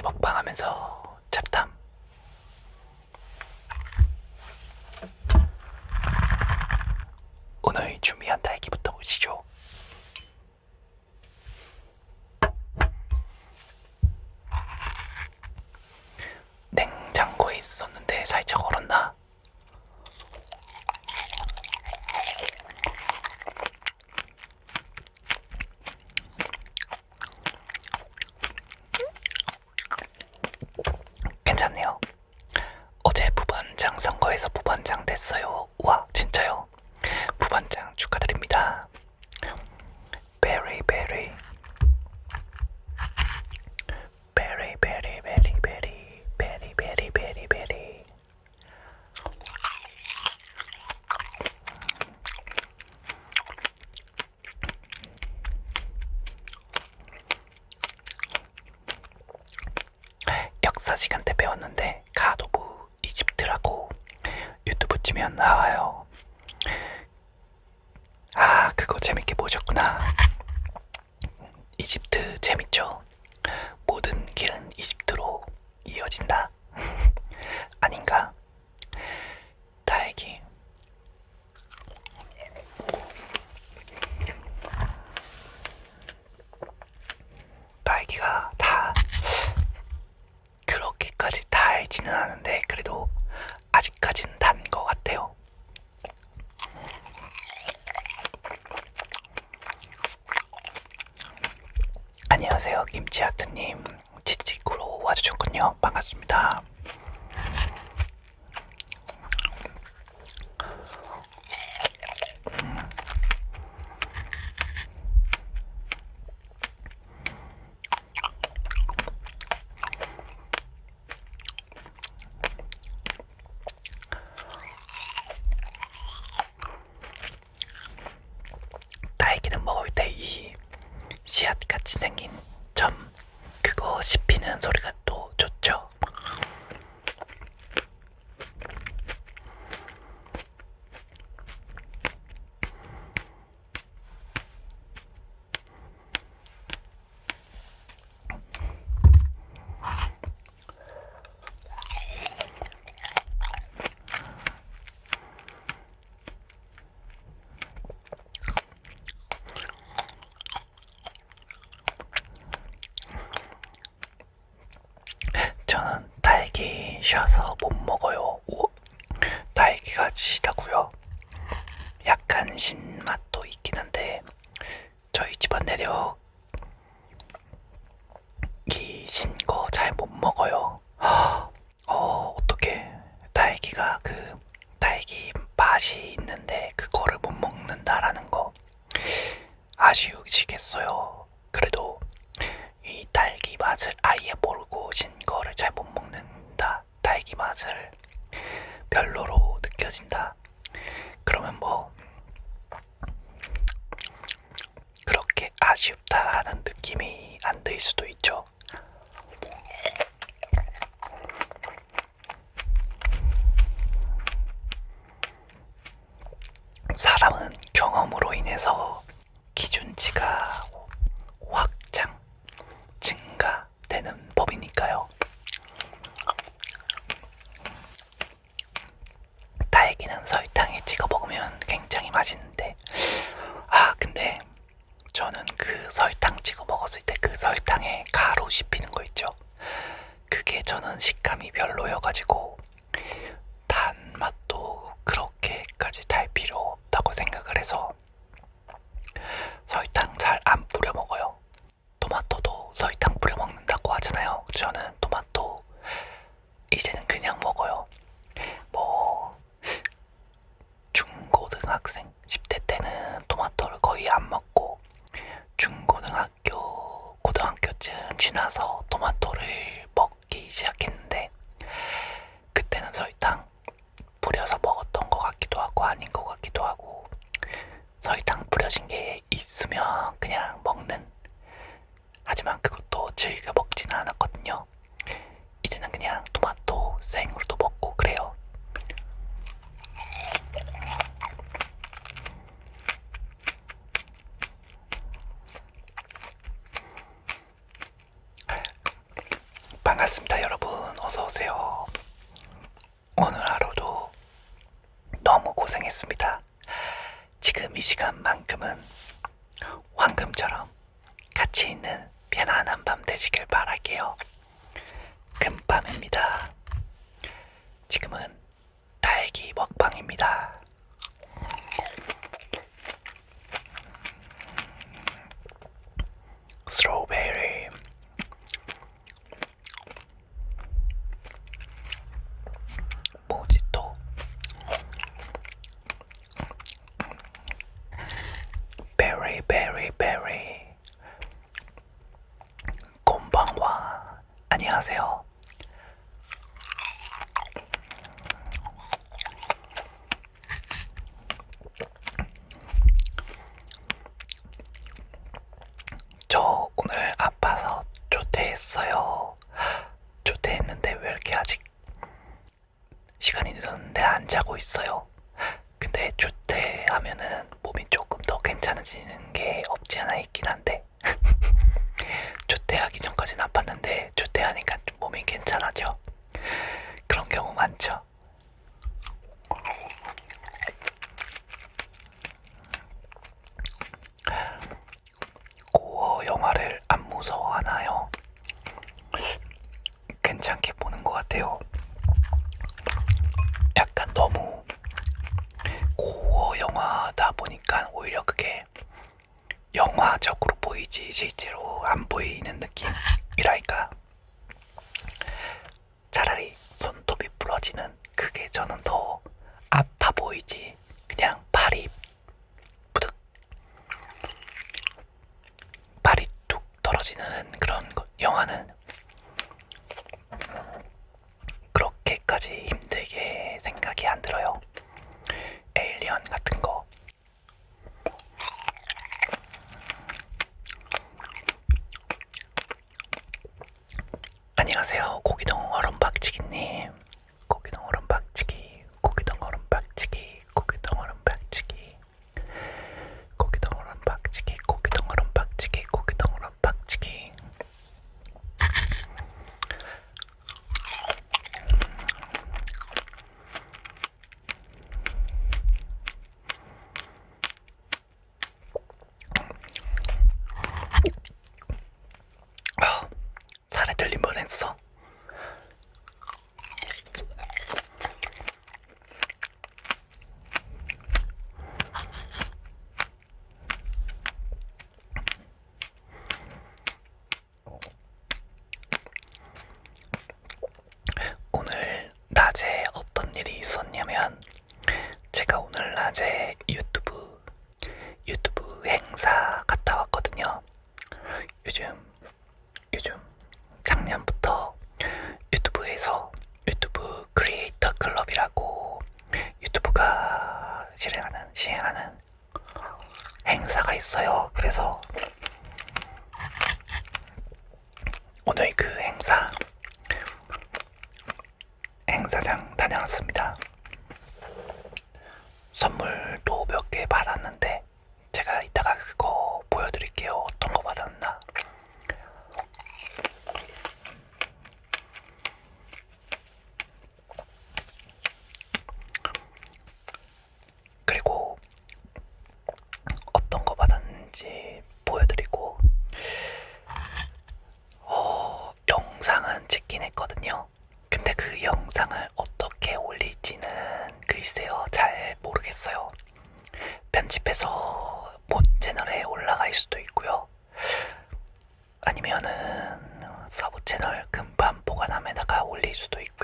딸기 먹방하면서 잡담. 오늘 준비한 딸기부터 보시죠. 냉장고에 있었는데 살짝 얼었나? 시간 때 배웠는데 오브 이집트라고 유튜브 치면 나와요. 아, 그거 재밌게 보셨구나. 이집트 재밌죠? 모든 길은 이집트로 이어진다. 아닌가? 딸기. 딸기가 다 그렇게까지 달지는 않은데 그래도 아직까지는 단것 같아요. 안녕하세요 김치하트님. 지치구로 와주셨군요. 반갑습니다 딸기는 먹을 때 이 씨앗같이 생긴 점 그거 씹히는 소리가 저는 딸기 쉬어서 못 먹어요. 오, 딸기가 시다고요. 약간 신맛도 있긴 한데 저희 집안 내력 이 신 거 잘 못 먹어요. 어, 어떻게 딸기가 그 딸기 맛이 있는데 그거를 못 먹는다라는 거 아쉬우시겠어요. 그래도 이 딸기 맛을 아예 모르 거를 잘못 먹는다. 딸기 맛을 별로로 느껴진다. 그러면 뭐 그렇게 아쉽다라는 느낌이 안 들 수도 있죠. 사람은 경험으로 인해서 기준치가 확장, 증가되는 법이니까요. 딸기는 설탕에 찍어 먹으면 굉장히 맛있는데, 아, 근데 저는 그 설탕 찍어 먹었을 때 그 설탕에 가루 씹히는 거 있죠? 그게 저는 식감이 별로여가지고, 단맛도 그렇게까지 달 필요 없다고 생각을 해서 설탕 잘 안 뿌려 먹어요. 토마토도 설탕 뿌려 먹는다고 하잖아요. 저는 토마토 이제는 그냥 먹어요. 뭐 중고등학생 10대 때는 토마토를 거의 안 먹고 중고등학교 고등학교쯤 지나서 토마토를 먹기 시작했는데 그때는 설탕 뿌려서 먹었던 것 같기도 하고 아닌 것 같기도 하고 설탕 뿌려진 게 있으면 그냥 먹는 하지만 그것도 즐겨 먹지는 않았거든요. 이제는 그냥 토마토 생으로도 먹고 그래요. 반갑습니다, 여러분. 어서 오세요. 오늘 하루도 너무 고생했습니다. 지금 이 시간만큼은 황금처럼 같이 있는 편안한 밤 되시길 바랄게요. 금밤입니다. 지금은 딸기 먹방입니다. 스트로베리 모지또 베리 베리 베리 곤방와 안녕 하세요. 저 오늘 아파서 조퇴했어요. 조퇴했는데 왜 이렇게 아직 시간이 늦었는데 안 자고 있어요. 근데 조퇴하면은 몸이 조금 더 괜찮아지는 게 없지 않아 있긴 한데 조퇴하기 전까지는 아팠는데 몸이 괜찮아져. 그런 경우 많죠. 고어 영화를 안 무서워하나요? 괜찮게 보는 것 같아요. 약간 너무 고어 영화다 보니까 오히려 그게 영화적으로 보이지 실제로 안 보이는 느낌이랄까. 차라리 손톱이 부러지는 그게 저는 더 아파 보이지. 그냥 팔이 부득 팔이 뚝 떨어지는 그런 거- 영화는 그렇게까지 힘들게 생각이 안 들어요. 에일리언 같은 거. 안녕하세요. 고기동 얼음박치기님. 고기동 얼음박치기. 고기동 얼음 박치기. 고기동 얼음박치기. 고기동 얼음박치기. 고기동 얼음박치기. 고기동 얼음박치기. 아, 살에 들린 뻔했어. 오늘 낮에 어떤 일이 있었냐면 제가 오늘 낮에 유튜브 유튜브 행사 갔다 왔거든요. 요즘 요즘 작년부터 유튜브에서 유튜브 크리에이터 클럽이라고 유튜브가 시행하는 행사가 있어요. 그래서 오늘 그 행사 행사장 다녀왔습니다. 선물도 몇 개 받았는데 제가 이따가 그거 보여드릴게요. 어떤 거 받았나. 그리고 어떤 거 받았는지 보여드리고 어, 영상은 찍긴 했거든요. 근데 그 영상을 어떻게 올릴지는 글쎄요 잘 모르겠어요. 편집해서 본 채널에 올라갈 수도 있고요. 아니면은 서브 채널 금밤 보관함에다가 올릴 수도 있고